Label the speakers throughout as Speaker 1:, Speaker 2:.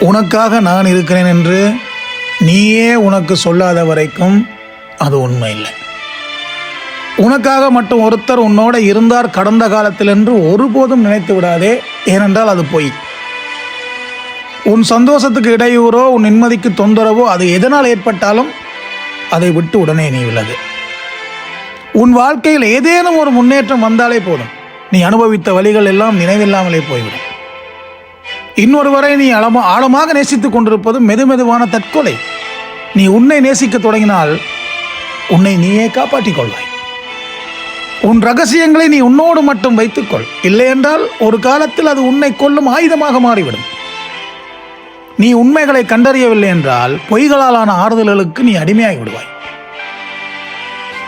Speaker 1: உனக்காக நான் இருக்கிறேன் என்று நீயே உனக்கு சொல்லாத வரைக்கும் அது உண்மை இல்லை உனக்காக மட்டும் ஒருத்தர் உன்னோட இருந்தார் கடந்த காலத்தில் என்று ஒருபோதும் நினைத்து விடாதே ஏனென்றால் அது பொய். உன் சந்தோஷத்துக்கு இடையூறோ உன் நிம்மதிக்கு தொந்தரவோ அது எதனால் ஏற்பட்டாலும் அதை விட்டு உடனே நீ விலகு. உன் வாழ்க்கையில் ஏதேனும் ஒரு முன்னேற்றம் வந்தாலே போதும். நீ அனுபவித்த வழிகள் எல்லாம் நினைவில்லாமலே போய்விடும். இன்னொருவரை நீ அளமா ஆழமாக நேசித்துக் கொண்டிருப்பது மெதுமெதுவான தற்கொலை. நீ உன்னை நேசிக்க தொடங்கினால் உன்னை நீயே காப்பாற்றிக் கொள்வாய். உன் ரகசியங்களை நீ உன்னோடு மட்டும் வைத்துக்கொள். இல்லையென்றால் ஒரு காலத்தில் அது உன்னை கொல்லும் ஆயுதமாக மாறிவிடும். நீ உண்மைகளை கண்டறியவில்லை என்றால் பொய்களாலான ஆறுதல்களுக்கு நீ அடிமையாகி விடுவாய்.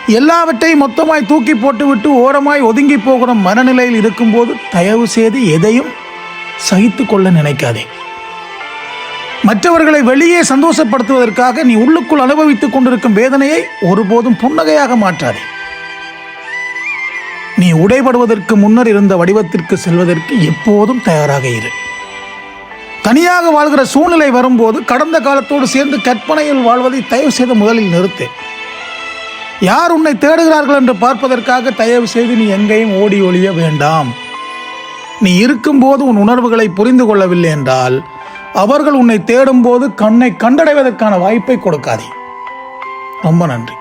Speaker 1: எல்லாவற்றையும் மொத்தமாய் தூக்கி போட்டுவிட்டு ஓரமாய் ஒதுங்கி போகிற மனநிலையில் இருக்கும்போது தயவு செய்து எதையும் சகித்து கொள்ள நினைக்காதே. மற்றவர்களை வெளியே சந்தோஷப்படுத்துவதற்காக நீ உள்ளுக்குள் அனுபவித்துக் கொண்டிருக்கும் வேதனையை ஒருபோதும் புன்னகையாக மாற்றாதே. நீ உடைபடுவதற்கு முன்னர் இருந்த வடிவத்திற்கு செல்வதற்கு எப்போதும் தயாராக இரு. தனியாக வாழ்கிற சூழ்நிலை வரும்போது கடந்த காலத்தோடு சேர்ந்து கற்பனையில் வாழ்வதை தயவு செய்து முதலில் நிறுத்து. யார் உன்னை தேடுகிறார்கள் என்று பார்ப்பதற்காக தயவு செய்து நீ எங்கேயும் ஓடி ஒழிய வேண்டாம். நீ இருக்கும்போது உன் உணர்வுகளை புரிந்து கொள்ளவில்லை என்றால் அவர்கள் உன்னை தேடும்போது கண்ணை கண்டடைவதற்கான வாய்ப்பை கொடுக்காதே. ரொம்ப நன்றி.